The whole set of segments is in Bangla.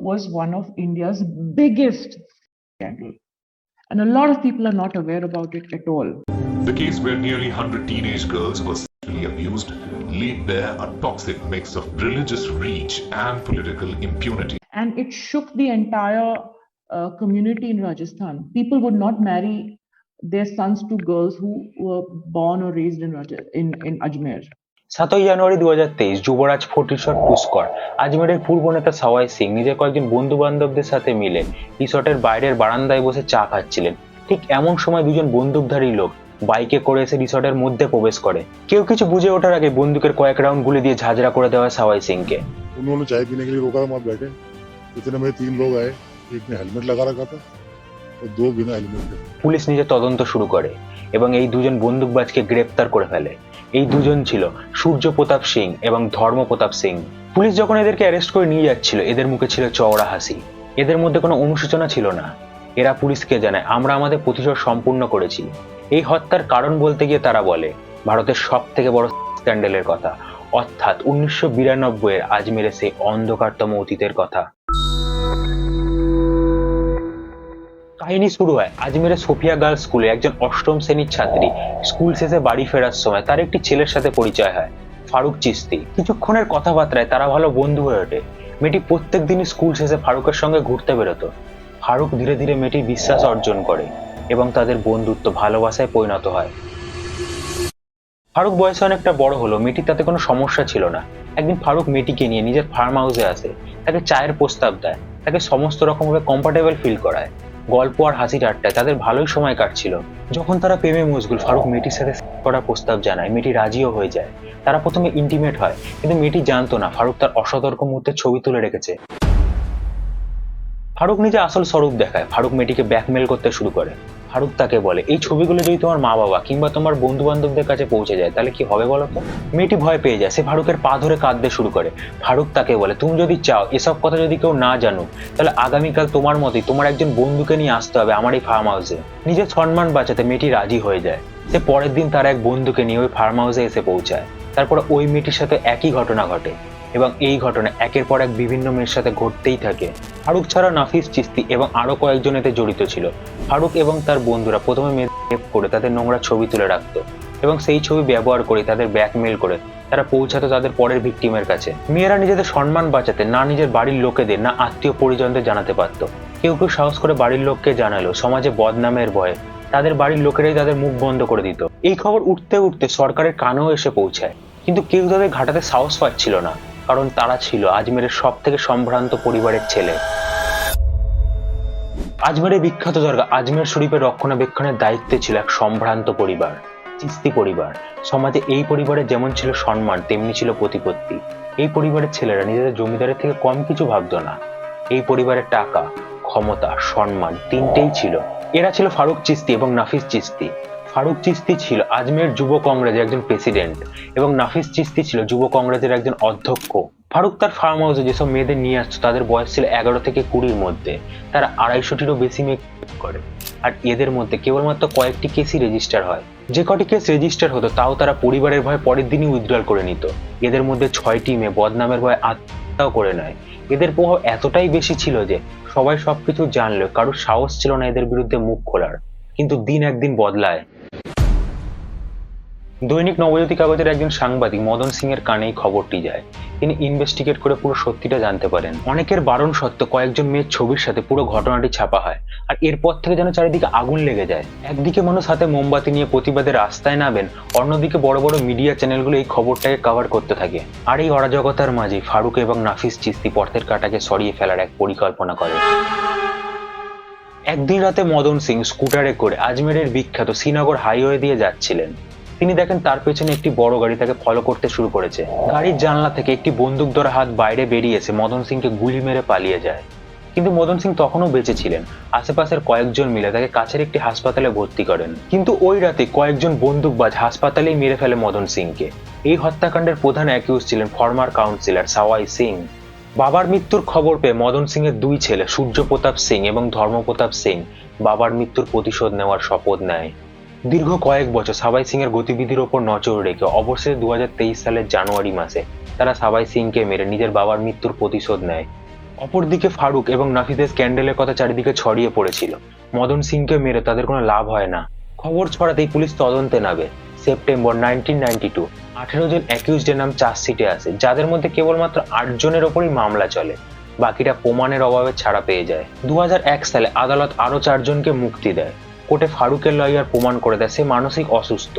was one of India's biggest scandal. And a lot of people are not aware about it at all. The case where nearly 100 teenage girls were sexually abused laid bare a toxic mix of religious reach and political impunity. And it shook the entire uh, community in Rajasthan. People would not marry their sons to girls who were born or raised in, Raja- in, in Ajmer. সাতই জানুয়ারি দু যুবরাজ ফটিশ্বর পুষ্কর আজমেরের পূর্ব নেতা সওয়াই সিং নিজের কয়েকজন বন্ধু বান্ধবদের সাথে মিলে রিসর্টের বাইরের বারান্দায় বসে চা খাচ্ছিলেন ঠিক এমন সময় দুজন বন্দুকধারী লোক বাইকে করে এসে রিসর্টের মধ্যে প্রবেশ করে কেউ কিছু বুঝে ওঠার আগে বন্দুকের কয়েক রাউন্ড গুলি দিয়ে ঝাঁঝরা করে দেওয়া হয় সওয়াই সিংকে उन्होंने चाय पीने के लिए रोका हम आप बैठे इतने में तीन लोग आए एक ने हेलमेट लगा रखा था और दो बिना हेलमेट के পুলিশ নিজে তদন্ত শুরু করে এবং এই দুজন বন্দুকবাজকে গ্রেপ্তার করে ফেলে এই দুজন ছিল, সূর্য প্রতাপ সিং এবং ধর্ম প্রতাপ সিং। পুলিশ যখন এদেরকে অ্যারেস্ট করে নিয়ে যাচ্ছিল, এদের মুখে ছিল চওড়া হাসি। এদের মধ্যে কোনো অনুশোচনা ছিল না। এরা পুলিশকে জানায়, আমরা আমাদের প্রতিশোধ সম্পূর্ণ করেছি। এই হত্যার কারণ বলতে গিয়ে তারা বলে, ভারতের সব থেকে বড় স্ক্যান্ডেলের কথা। অর্থাৎ উনিশশো বিরানব্বই এর আজমেরে সেই অন্ধকারতম অতীতের কথা। কাহিনী শুরু হয় আজমেরের সোফিয়া গার্লস স্কুলে একজন অষ্টম শ্রেণির ছাত্রী স্কুল শেষে বাড়ি ফেরার সময় তার একটি ছেলের সাথে পরিচয় হয়, ফারুক চিস্তি কিছুক্ষণের কথাবার্তায় তারা ভালো বন্ধু হয়ে ওঠে। মেয়েটি প্রত্যেক দিনই স্কুল শেষে ফারুকের সঙ্গে ঘুরতে বেরোতো। ফারুক ধীরে ধীরে মেয়েটির বিশ্বাস অর্জন করে এবং তাদের বন্ধুত্ব ভালোবাসায় পরিণত হয়। ফারুক বয়সে অনেকটা বড় হলো, মেয়েটির তাতে কোনো সমস্যা ছিল না। একদিন ফারুক মেয়েটিকে নিয়ে নিজের ফার্ম হাউসে আসে, তাকে চায়ের প্রস্তাব দেয়, তাকে সমস্ত রকমভাবে কমফোর্টেবল ফিল করায়। গল্প আর হাসি ঠাট্টা তাদের ভালোই সময় কাটছিল। যখন তারা প্রেমে মজগুল ফারুক মেয়েটির সাথে করার প্রস্তাব জানায়, মেয়েটি রাজিও হয়ে যায়। তারা প্রথমে ইন্টিমেট হয়, কিন্তু মেয়েটি জানতো না, ফারুক তার অসতর্ক মুহূর্তে ছবি তুলে রেখেছে। ফারুক নিজে আসল স্বরূপ দেখায়, ফারুক মেয়েটিকে ব্যাকমেল করতে শুরু করে। ফারুক তাকে বলে, এই ছবিগুলো যদি তোমার মা বাবা কিংবা তোমার বন্ধু বান্ধবদের কাছে পৌঁছে যায়, তাহলে কি হবে বলো তো? মেয়েটি ভয় পেয়ে যায়, সে ফারুকের পা ধরে কাঁদতে শুরু করে। ফারুক তাকে বলে, তুমি যদি চাও, এসব কথা যদি কেউ না জানো তাহলে আগামীকাল তোমার মতোই তোমার একজন বন্ধুকে নিয়ে আসতে হবে আমার এই ফার্ম হাউসে নিজের সম্মান বাঁচাতে মেয়েটি রাজি হয়ে যায়। সে পরের দিন তার এক বন্ধুকে নিয়ে ওই ফার্ম হাউসে এসে পৌঁছায়। তারপরে ওই মেয়েটির সাথে একই ঘটনা ঘটে। এবং এই ঘটনা একের পর এক বিভিন্ন মেয়ের সাথে ঘটতেই থাকে। ফারুক ছাড়া নাফিস চিস্তি এবং আরও কয়েকজন এতে জড়িত ছিল। ফারুক এবং তার বন্ধুরা প্রথমে মেয়েদের করে তাদের নোংরা ছবি তুলে রাখতো এবং সেই ছবি ব্যবহার করে তাদের ব্যাকমেল করে তারা পৌঁছাতো তাদের পরের ভিকটিমের কাছে। মেয়েরা নিজেদের সম্মান বাঁচাতে, না নিজের বাড়ির লোকেদের, না আত্মীয় পরিজনদের জানাতে পারতো। কেউ কেউ সাহস করে বাড়ির লোককে জানালো, সমাজে বদনামের ভয়ে। তাদের বাড়ির লোকেরাই তাদের মুখ বন্ধ করে দিত। এই খবর উঠতে উঠতে সরকারের কানেও এসে পৌঁছায়। কিন্তু কেউ তাদের ঘাটাতে সাহস পাচ্ছিল না। কারণ তারা ছিল আজমেরের সব থেকে সম্ভ্রান্ত পরিবারের ছেলে। আজমেরের বিখ্যাত দরগা আজমের শরীফের রক্ষণাবেক্ষণের দায়িত্বে ছিল এক সম্ভ্রান্ত পরিবার, চিস্তি পরিবার। সমাজে এই পরিবারের যেমন ছিল সম্মান, তেমনি ছিল প্রতিপত্তি। এই পরিবারের ছেলেরা নিজেদের জমিদারের থেকে কম কিছু ভাবতো না। এই পরিবারের টাকা, ক্ষমতা, সম্মান তিনটেই ছিল। এরা ছিল ফারুক চিস্তি এবং নাফিস চিস্তি। ফারুক চিস্তি ছিল, আজমের যুব কংগ্রেসের একজন প্রেসিডেন্ট এবং নাফিস চিস্তি ছিল যুব কংগ্রেসের একজন অধ্যক্ষ। ফারুক তার ফার্ম হাউসে যেসব মেয়েদের নিয়ে আসতো, তাদের বয়স ছিল এগারো থেকে কুড়ির মধ্যে। তারা আড়াইশোটিরও বেশি মেয়ে করে। আর এদের মধ্যে কেবলমাত্র কয়েকটি কেসই রেজিস্টার হয়। যে কটি কেস রেজিস্টার হতো, তাও তারা পরিবারের ভয়ে পরের দিনই উইথড্রল করে নিত। এদের মধ্যে ছয়টি মেয়ে বদনামের ভয়ে আত্মহত্যাও করে নেয়। এদের প্রভাব এতটাই বেশি ছিল যে সবাই সবকিছু জানলেও কারোর সাহস ছিল না এদের বিরুদ্ধে মুখ খোলার। কিন্তু দিন একদিন বদলায়। দৈনিক নবজ্যোতি কাগজের একজন সাংবাদিক মদন সিং এর কানে এই খবরটি যায়। তিনি ইনভেস্টিগেট করে পুরো সত্যিটা জানতে পারেন। অনেকের বারণ সত্ত্বেও কয়েকজন মেয়ের ছবির সাথে পুরো ঘটনাটি ছাপা হয় আর এরপর থেকে যেন চারিদিকে আগুন লেগে যায়। একদিকে মানুষ হাতে মোমবাতি নিয়ে প্রতিবাদের রাস্তায় নামেন, অন্যদিকে বড় বড় মিডিয়া চ্যানেলগুলো এই খবরটাকে কভার করতে থাকে। আর এই অরাজকতার মাঝে ফারুক এবং নাফিস চিস্তি পর্তের কাটাকে সরিয়ে ফেলার এক পরিকল্পনা করে। একদিন রাতে মদন সিং স্কুটারে করে আজমেরের বিখ্যাত শ্রীনগর হাইওয়ে দিয়ে যাচ্ছিলেন। তিনি দেখেন তার পেছনে একটি বড় গাড়ি তাকে ফলো করতে শুরু করেছে। গাড়ির জানলা থেকে একটি বন্দুক ধরা হাত বাইরে বেরিয়ে এসে মদন সিংকে গুলি মেরে পালিয়ে যায়। কিন্তু মদন সিং তখনও বেঁচে ছিলেন। আশেপাশের কয়েকজন মিলে তাকে কাছের একটি হাসপাতালে ভর্তি করেন। কিন্তু ওই রাতে কয়েকজন বন্দুকবাজ হাসপাতালেই মেরে ফেলে মদন সিংকে। এই হত্যাকাণ্ডের প্রধান অ্যাকিউজ ছিলেন ফর্মার কাউন্সিলর সাওয়াই সিং। বাবার মৃত্যুর খবর পেয়ে মদন সিং এর দুই ছেলে সূর্য প্রতাপ সিং এবং ধর্মপ্রতাপ সিং বাবার মৃত্যুর প্রতিশোধ নেওয়ার শপথ নেয়। দীর্ঘ কয়েক বছর সাবাই সিং এর গতিবিধির ওপর নজর রেখে অবশেষে দু হাজার তেইশ সালের জানুয়ারি মাসে তারা সাবাই সিংকে মেরে নিজের বাবার মৃত্যুর প্রতিশোধ নেয়। অপরদিকে ফারুক এবং নাফিসের স্ক্যান্ডেলের কথা চারিদিকে ছড়িয়ে পড়েছিল। মদন সিংকে মেরে তাদের কোনো লাভ হয় না। খবর ছড়াতেই পুলিশ তদন্তে নামে। সেপ্টেম্বর নাইনটিন নাইনটি টু, আঠেরো জন অ্যাকিউজডের নাম চার্জশিটে আসে, যাদের মধ্যে কেবলমাত্র আট জনের ওপরই মামলা চলে। বাকিটা প্রমাণের অভাবে ছাড়া পেয়ে যায়। দু হাজার এক সালে আদালত আরও চারজনকে মুক্তি দেয়। কোর্টে ফারুকের লয়ার প্রমাণ করে দেয়, সে মানসিক অসুস্থ।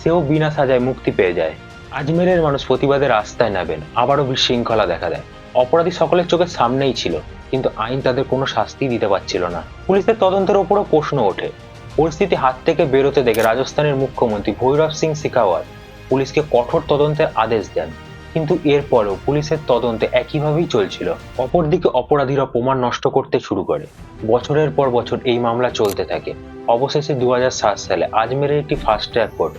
সেও বিনা সাজায় মুক্তি পেয়ে যায়। আজমেরের মানুষ প্রতিবাদের রাস্তায় নামেন, আবারও বিশৃঙ্খলা দেখা দেয়। অপরাধী সকলের চোখের সামনেই ছিল, কিন্তু আইন তাদের কোনো শাস্তি দিতে পারছিল না। পুলিশের তদন্তের ওপরও প্রশ্ন ওঠে। পরিস্থিতি হাত থেকে বেরোতে দেখে রাজস্থানের মুখ্যমন্ত্রী ভৈরব সিং শিখাওয়াত পুলিশকে কঠোর তদন্তের আদেশ দেন। কিন্তু এরপরেও পুলিশের তদন্তে একইভাবেই চলছিল। অপরদিকে অপরাধীরা প্রমাণ নষ্ট করতে শুরু করে। বছরের পর বছর এই মামলা চলতে থাকে। অবশেষে দু সালে আজমেরের একটি ফাস্ট ট্র্যাক কোর্ট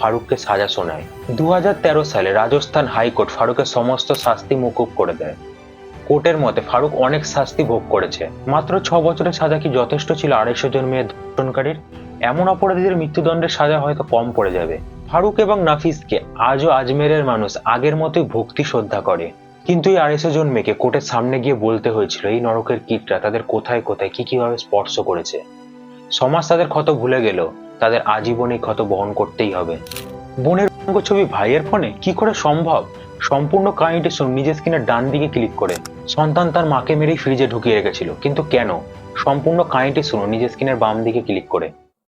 ফারুককে সাজা শোনায়। দু হাজার তেরো সালে রাজস্থান হাইকোর্ট ফারুকের সমস্ত শাস্তি মুকুব করে দেয়। কোর্টের মতে ফারুক অনেক শাস্তি ভোগ করেছে। মাত্র ছ বছরের সাজা কি যথেষ্ট ছিল আড়াইশো জন মেয়ে ধর্ষণকারীর? এমন অপরাধীদের মৃত্যুদণ্ডের সাজা হয়তো কম পড়ে যাবে। ফারুক এবং নাফিসকে আজও আজমেরের মানুষ আগের মতোই ভক্তি শ্রদ্ধা করে। কিন্তু এই আড়াইশো জন মেয়েকে কোর্টের সামনে গিয়ে বলতে হয়েছিল, এই নরকের কীটরা তাদের কোথায় কোথায়, কি, কীভাবে স্পর্শ করেছে? সমাজ তাদের ক্ষত ভুলে গেলেও তাদের আজীবন এই ক্ষত বহন করতেই হবে। বোনের ছবি ভাইয়ের ফোনে? কি করে সম্ভব? সম্পূর্ণ কাহিনীটি শুন নিজের স্ক্রিনের ডান দিকে ক্লিক করে। সন্তান তার মাকে মেরেই ফ্রিজে ঢুকিয়ে রেখেছিল, কিন্তু কেন? সম্পূর্ণ কাহিনীটি শুনুন, নিজের স্ক্রিনের বাম দিকে ক্লিক করে।